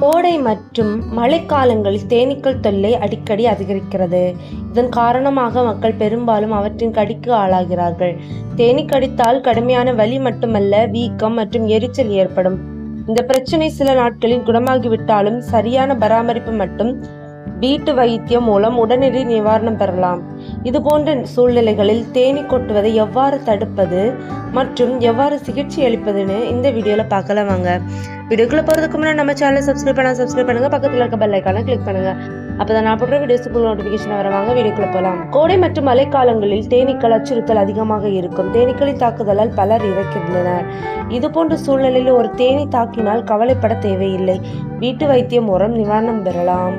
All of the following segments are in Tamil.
கோடை மற்றும் மழைக்காலங்களில் தேனீக்கள் தொல்லை அடிக்கடி அதிகரிக்கிறது. இதன் காரணமாக மக்கள் பெரும்பாலும் அவற்றின் கடிக்கு ஆளாகிறார்கள். தேனீ கடித்தால் கடுமையான வலி மட்டுமல்ல வீக்கம் மற்றும் எரிச்சல் ஏற்படும். இந்த பிரச்சனை சில நாட்களில் குணமாகிவிட்டாலும் சரியான பராமரிப்பு மட்டும் வீட்டு வைத்தியம் மூலம் உடனடி நிவாரணம் பெறலாம். இதுபோன்ற சூழ்நிலைகளில் தேனீ கொட்டுவதை எவ்வாறு தடுப்பது மற்றும் எவ்வாறு சிகிச்சை அளிப்பதுன்னு இந்த வீடியோவில் பார்க்கலாம் வாங்க. வீடியோக்குள்ளே போகிறதுக்கு முன்னாடி நம்ம சேனலை சப்ஸ்கிரைப் பண்ணால் சப்ஸ்கிரைப் பண்ணுங்க. பக்கத்தில் இருக்க பெல் ஐக்கானை கிளிக் அப்போ தான் நான் போடுற வீடியோஸுக்கு நோட்டிஃபிகேஷன் வரவாங்க வீடியோக்குள்ளே போகலாம் கோடை மற்றும் மழைக்காலங்களில் தேனீக்கள் அச்சுறுத்தல் அதிகமாக இருக்கும். தேனீக்களின் தாக்குதலால் பலர் இறக்கின்றனர். இது போன்ற சூழ்நிலையில் ஒரு தேனீ தாக்கினால் கவலைப்பட தேவையில்லை. வீட்டு வைத்தியம் மூலம் நிவாரணம் பெறலாம்.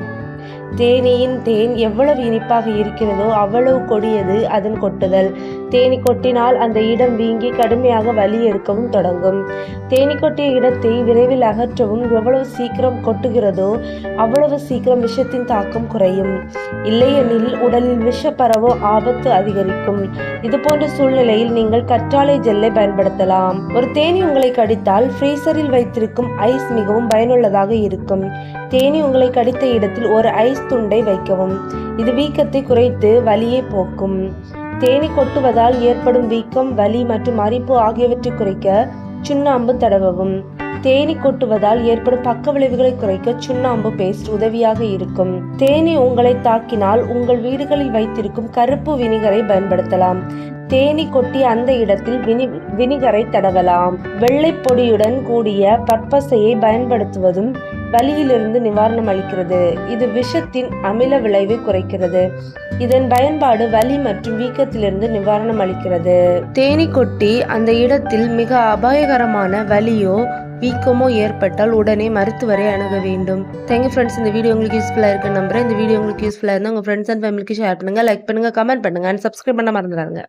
தேனியின் தேன் எவ்வளவு இனிப்பாக இருக்கிறதோ அவ்வளவு கொடியது அதன் கொட்டுதல். தேனி கொட்டினால் அந்த இடம் வீங்கி கடுமையாக வலி எடுக்கவும் தொடங்கும். தேனி கொட்டிய இடத்தை விரைவில் அகற்றவும் எவ்வளவு சீக்கிரம் கொட்டுகிறதோ அவ்வளவு சீக்கிரம் விஷத்தின் தாக்கம் குறையும். இல்லையெனில் உடலில் விஷ பரவோ ஆபத்து அதிகரிக்கும். இது போன்ற சூழ்நிலையில் நீங்கள் கற்றாழை ஜெல்லை பயன்படுத்தலாம். ஒரு தேனி உங்களை கடித்தால் ஃப்ரீசரில் வைத்திருக்கும் ஐஸ் மிகவும் பயனுள்ளதாக இருக்கும். தேனி உங்களை கடித்த இடத்தில் ஒரு ஐஸ் துண்டை வைக்கவும். இது வீக்கத்தை குறைத்து வலியை போக்கும். தேனி கொட்டுவதால் ஏற்படும் வீக்கம் வலி மற்றும் அரிப்பு ஆகியவற்றை குறைக்க சுண்ணாம்பு தடவவும். தேனி கொட்டுவதால் ஏற்படும் பக்க விளைவுகளை குறைக்க சுண்ணாம்பு பேஸ்ட் உதவியாக இருக்கும். தேனி உங்களை தாக்கினால் உங்கள் வீடுகளில் வைத்திருக்கும் கருப்பு வினிகரை பயன்படுத்தலாம். தேனி கொட்டி அந்த இடத்தில் வினி வினிகரை தடவலாம். வெள்ளை பொடியுடன் கூடிய பற்பசையை பயன்படுத்துவதும் வலியிலிருந்து நிவாரணம் அளிக்கிறது. இது விஷத்தின் அமில விளைவை குறைக்கிறது. இதன் பயன்பாடு வலி மற்றும் வீக்கத்திலிருந்து நிவாரணம் அளிக்கிறது. தேனி கொட்டி அந்த இடத்தில் மிக அபாயகரமான வலியோ வீக்கமோ ஏற்பட்டால் உடனே மருத்துவரை அணுக வேண்டும். தேங்க்யூ ஃப்ரெண்ட்ஸ் இந்த வீடியோ உங்களுக்கு யூஸ்ஃபுல்லாக இருக்கு நம்புறேன். இந்த வீடியோ உங்களுக்கு யூஸ்ஃபுல்லாக இருந்தால் உங்கள் ஃப்ரெண்ட்ஸ் அண்ட் ஃபேமிலிக்கு ஷேர் பண்ணுங்கள் லைக் பண்ணுங்கள் கமெண்ட் பண்ணுங்கள் அண்ட் சப்ஸ்கிரைப் பண்ண மறந்துடாங்க